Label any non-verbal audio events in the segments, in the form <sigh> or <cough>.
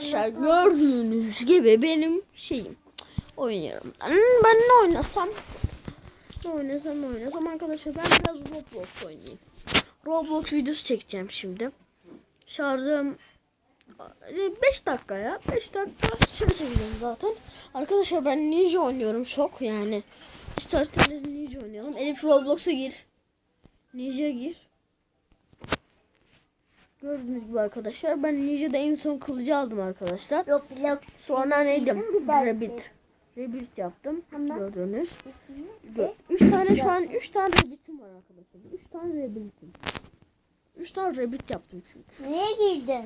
Arkadaşlar gördüğünüz gibi benim şeyim oynuyorum. Ben, ne oynasam ne oynasam ne oynasam arkadaşlar ben biraz Roblox oynayayım. Roblox videosu çekeceğim şimdi. Şarjım 5 dakika ya. 5 dakika şey çekeceğim zaten. Arkadaşlar ben Ninja oynuyorum çok yani. İsterseniz Ninja oynayalım. Elif Roblox'a gir. Ninja gir. Gördüğünüz gibi arkadaşlar ben Ninja'da en son kılıcı aldım arkadaşlar. Roblox. Sonra neydim? Rabbit. Rabbit yaptım. Gördüğünüz. Gö- Üç tane şu an üç tane Rabbit'im var arkadaşlar. Üç tane Rabbit'im. Üç tane Rabbit yaptım çünkü. Niye girdin?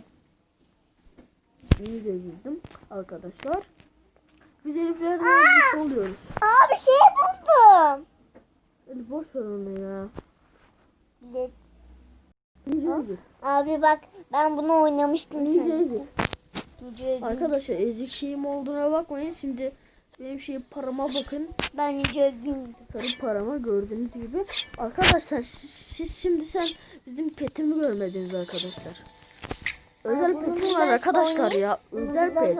Ninja girdim arkadaşlar. Biz Elif'lerle birlikte oluyoruz. Aa bir şey buldum. Elif boş ver onu ya. Ninja'ya gir. Abi bak ben bunu oynamıştım. Ninja'ya Arkadaşlar ezik şeyim olduğuna bakmayın. Şimdi benim şey parama bakın. Ben girdim. Sarı parama gördüğünüz gibi. Arkadaşlar siz şimdi sen bizim petimi görmediniz arkadaşlar. Özel petim var arkadaşlar oynayayım. ya. Özel pet.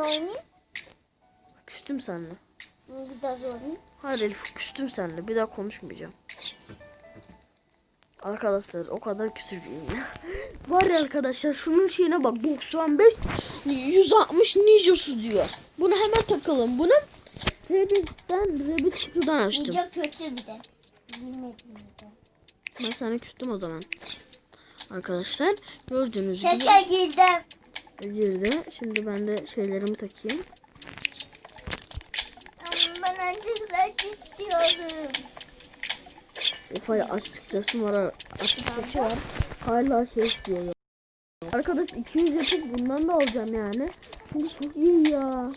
Küstüm seninle. Hayır Elif küstüm seninle. Bir daha konuşmayacağım. Arkadaşlar o kadar küsürcüyüm ya. <laughs> Var ya arkadaşlar şunun şeyine bak 95 160 ninjası diyor. Bunu hemen takalım. Bunu Rabbit'ten Rabbit kutudan açtım. Ninja kötü bir de. Ben sana küstüm o zaman. Arkadaşlar gördüğünüz gibi Şeker girdim. girdi. Şimdi ben de şeylerimi takayım. Ama ben önce güzel istiyorum. Ufaya açıkçası var. Açık saçı var. Hala şey istiyor. Arkadaş 200 yapıp bundan da alacağım yani. Çünkü çok iyi ya.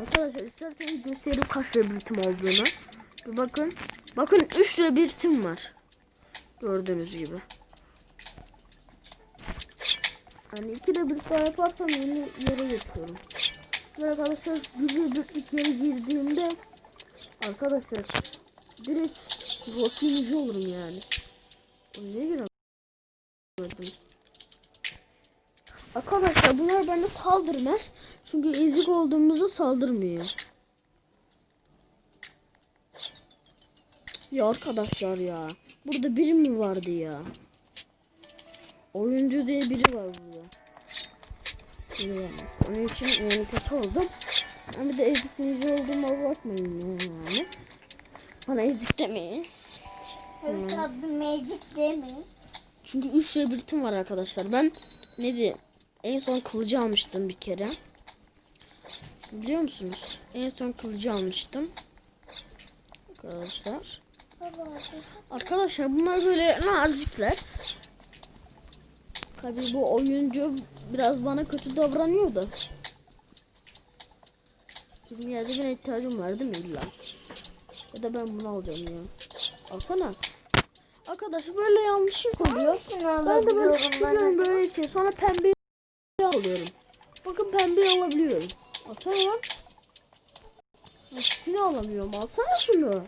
Arkadaşlar isterseniz göstereyim kaç rebritim olduğunu. Bir bakın. Bakın 3 rebritim var. Gördüğünüz gibi. Hani 2 rebrit daha yaparsam yeni yere geçiyorum. Ve arkadaşlar bir rebritlik yere girdiğimde arkadaşlar direkt rotinici olurum yani. Göre gördüm. Arkadaşlar bunlar bana saldırmaz. Çünkü ezik olduğumuzda saldırmıyor. Ya arkadaşlar ya. Burada biri mi vardı ya? Oyuncu diye biri var burada. Onun için yani kötü oldum. Ama bir de ezikleyici olduğuma bakmayın yani. Bana ezik demeyin. Evet abi magic değil mi? Çünkü 3 rebritim var arkadaşlar. Ben ne diyeyim? En son kılıcı almıştım bir kere. Biliyor musunuz? En son kılıcı almıştım. Arkadaşlar. Arkadaşlar bunlar böyle nazikler. Tabii bu oyuncu biraz bana kötü davranıyor da. 27 bin ihtiyacım var değil mi illa? Ya da ben bunu alacağım ya. Alsana. Arkadaşlar böyle yanlışlık oluyor. Hangisini Ben de böyle çıkıyorum ben? böyle şey. Sonra pembeyi alıyorum. Bakın pembeyi alabiliyorum. Alsana lan. Şunu alamıyorum. Alsana şunu.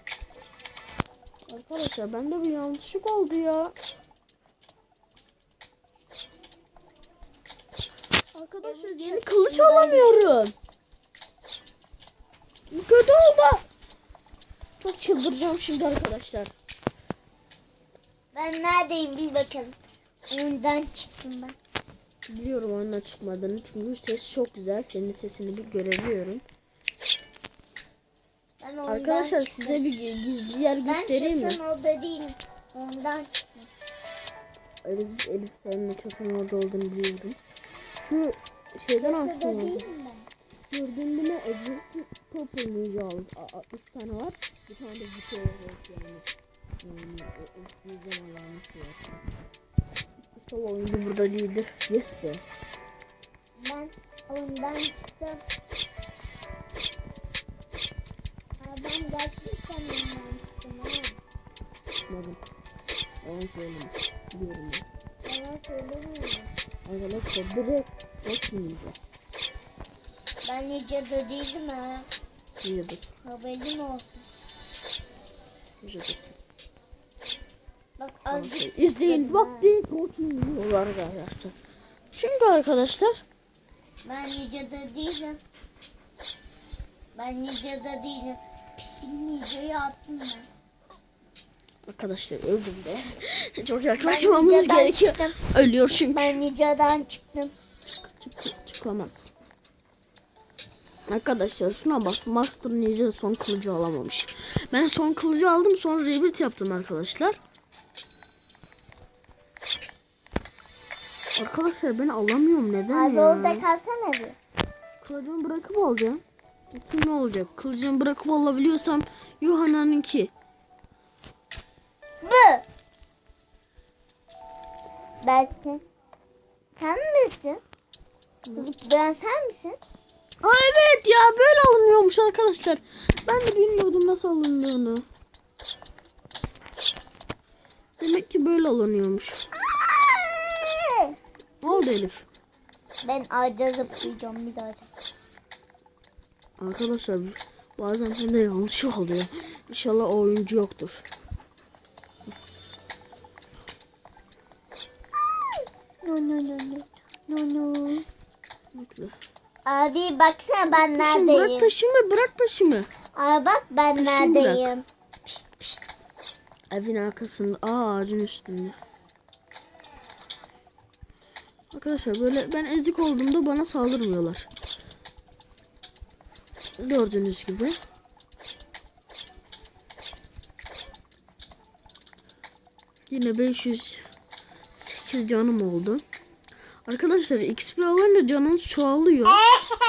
Arkadaşlar bende bir yanlışlık oldu ya. Arkadaşlar yeni kılıç alamıyorum. Bu kötü oldu. Çok çıldıracağım şimdi arkadaşlar. Ben neredeyim bil bakalım. Oyundan çıktım ben. Biliyorum oyundan çıkmadığını çünkü ses çok güzel. Senin sesini bir görebiliyorum. Ben oyundan Arkadaşlar çıktım. size bir gizli yer ben göstereyim mi? çıktım orada değilim. Ondan çıktım. Elif, Elif senin çatının orada olduğunu biliyorum. Şu şeyden açtım orada. Değilim ben. Gördüğüm bile Exit Purple Ninja aldım. Aa, aa, üç tane var. Bir tane de Vito var yani. Yani o, yüzden alanmış var. İnşallah oyuncu burada değildir. Yes be. Ben oyundan çıktım. Aa, ben gerçekten oyundan çıktım. Ha. Çıkmadım. Yalan söyleme. Biliyorum ben. Yalan söylemiyorum. Arkadaşlar direkt Yes Ninja. Ben Ninja'da değilim ha. Ninja'dasın. Haberin olsun. Ninja'dasın. Bak azıcık. İzleyin bak bir çok iyi yiyorlar arkadaşlar. Çünkü arkadaşlar Ben Ninja'da değilim. Ben Ninja'da değilim. Pislik Ninja'yı attım ben. arkadaşlar öldüm de. <laughs> çok yaklaşmamız Ninja'dan gerekiyor. çıktım. Ölüyor çünkü. Ben Ninja'dan çıktım. Çık, çık, çıkamaz. Arkadaşlar şuna bak Master Ninja son kılıcı alamamış. Ben son kılıcı aldım sonra rebuild yaptım arkadaşlar. Arkadaşlar ben alamıyorum neden Abi ya? orada kalsana bir. Kılıcımı bırakıp alacağım. Ne olacak? Kılıcımı bırakıp alabiliyorsam Yuhanna'nınki. Bu. Belki. Sen misin? Ben sen misin? Aa evet ya böyle alınıyormuş arkadaşlar. Ben de bilmiyordum nasıl alındığını. Demek ki böyle alınıyormuş. Ne oldu Elif? Ben ağaca zıplayacağım bir daha. Arkadaşlar bazen bende yanlış oluyor. İnşallah o oyuncu yoktur. No no no no. No no. Bekle. Abi baksana ben bırak neredeyim? peşimi bırak peşimi. Abi bak ben Peşimi neredeyim? Pişt pişt. Evin arkasında. Aa ağacın üstünde. Arkadaşlar böyle ben ezik olduğumda bana saldırmıyorlar. Gördüğünüz gibi. Yine 508 canım oldu. Arkadaşlar XP alınca canınız çoğalıyor.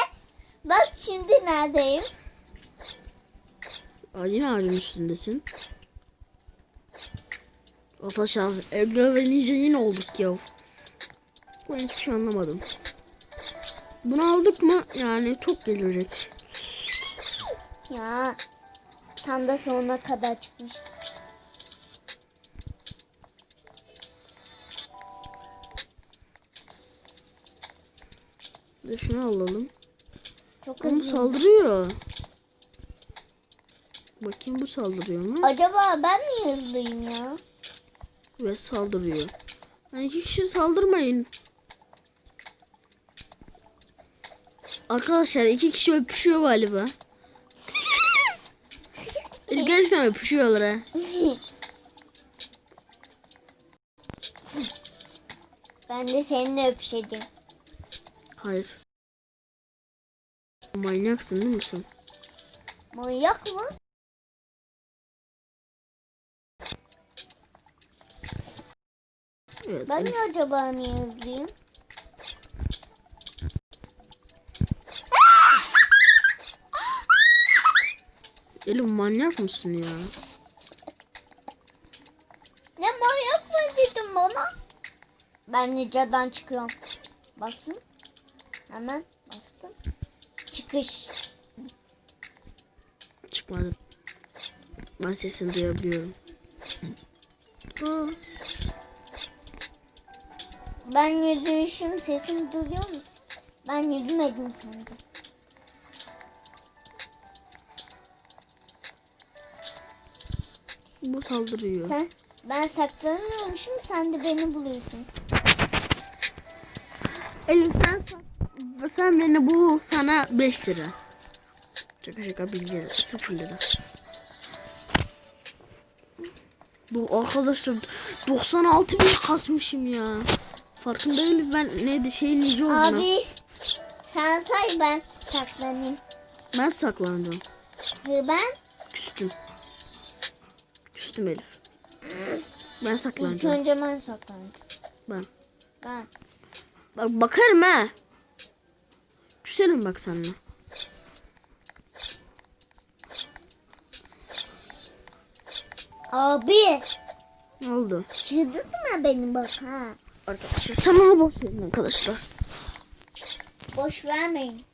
<laughs> Bak şimdi neredeyim? Aa, yine ağacın üstündesin. Arkadaşlar Ebru ve Ninja yine olduk ya. Ben hiçbir şey anlamadım. Bunu aldık mı yani çok gelecek. Ya tam da sonuna kadar çıkmış. De şunu alalım. Çok Ama saldırıyor. Bakayım bu saldırıyor mu? Acaba ben mi hızlıyım ya? Ve saldırıyor. Yani iki kişi saldırmayın. Arkadaşlar iki kişi öpüşüyor galiba. <laughs> Gerçekten öpüşüyorlar ha. ben de seninle öpüşeceğim. Hayır. Manyaksın değil mi sen? Manyak mı? Evet. Ben de acaba niye hızlıyım? Elif manyak mısın ya? Ne manyak mı dedim bana? Ben Nica'dan çıkıyorum. Bastım. Hemen bastım. Çıkış. Çıkmadı. Ben sesini duyabiliyorum. Aa, Ben yürüyüşüm sesimi duyuyor musun? Ben yürümedim sandım. bu saldırıyor. Sen ben saklanıyormuşum sen de beni buluyorsun. Elif sen sen beni bu sana 5 lira. Şaka şaka 1 lira 0 lira. Bu arkadaşlar 96 bin kasmışım ya. Farkında değilim ben neydi şey nice olduğunu. Abi sen say ben saklanayım. Ben saklandım. Ben Küstüm. Küstüm Elif. Ben ilk saklanacağım. önce ben saklanacağım. Ben. Ben. Bak bakarım ha. Küserim bak seninle. Abi Ne oldu? çıldırtma beni bak ha. Arkadaşlar sen onu boş verin arkadaşlar. Boş vermeyin.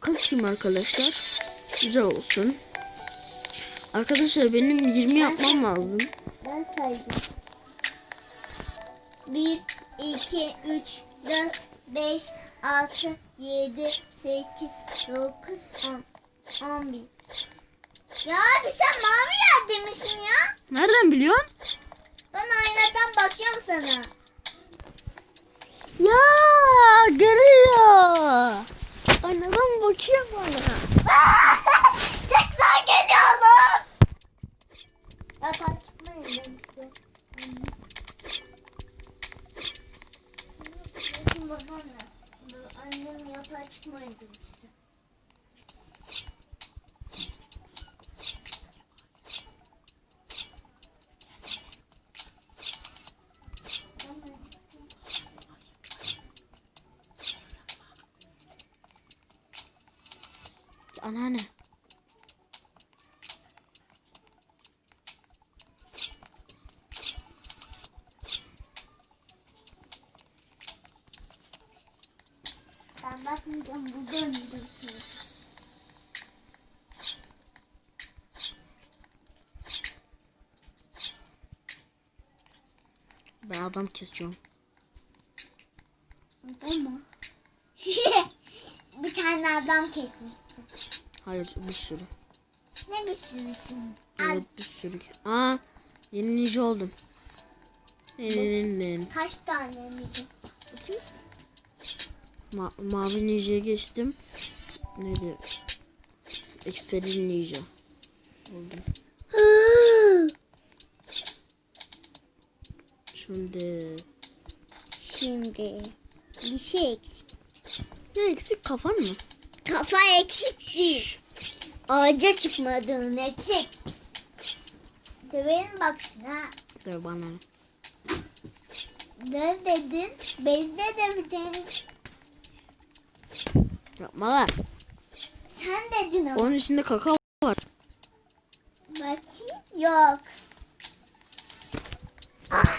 Kaçayım arkadaşlar. Güzel olsun. Arkadaşlar benim 20 yapmam lazım. Ben saydım. Bir, 2, 3, 4, 5, 6, 7, 8, 9, 10, 11. Ya abi sen mavi yerde misin ya? Nereden biliyorsun? Ben aynadan bakıyorum sana. Ya Anneanne. Ben bakmayacağım burada oynayacaksın. Ben adam kesiyorum. Tamam. <laughs> Bir tane adam kesmişti. Hayır bir sürü. Ne bir sürüsün. Evet bir sürü. Aa yenileyici oldum. Nin- Kaç tane miydi? Ma mavi ninja'ya geçtim. Neydi? Experin ninja. Oldum. Şimdi Şimdi bir şey eksik. ne eksik kafan mı? Kafa eksik değil. Ağaca çıkmadığın eksik. Döverim bak ha. Dur bana. Ne dedin? Bezle de bir tane. Yapma lan. Sen dedin ama. Onun içinde kakao var. Bakayım. Yok. <laughs>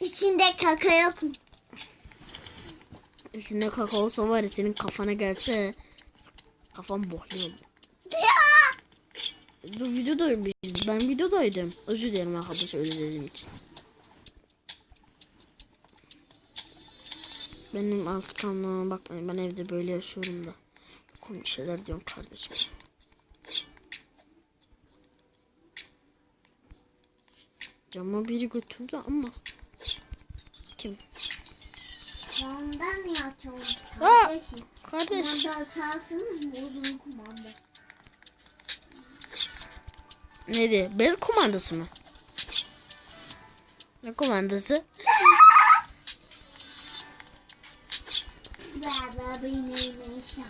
İçinde kaka yok? İçinde kakao olsa var ya senin kafana gelse kafam bohluyor. Ya! Dur videodayım. Ben videodaydım. Özür dilerim arkadaşlar öyle dediğim için. Benim alt kanlıma bakmayın. Ben evde böyle yaşıyorum da. Komik şeyler diyorum kardeşim. Cama biri götürdü ama. Ondan ya çok. Aa! Kardeşim. Kardeş. Kumanda atarsınız mı uzun kumanda? Neydi? Bel kumandası mı? Ne kumandası? Baba benim eşim.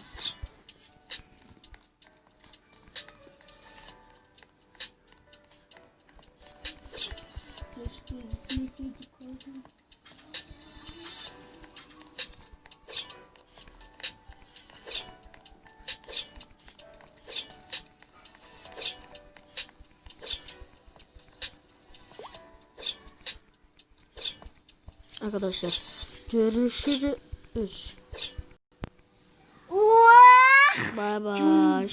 Keşke gitmeseydik oradan. Arkadaşlar görüşürüz. Bay bay.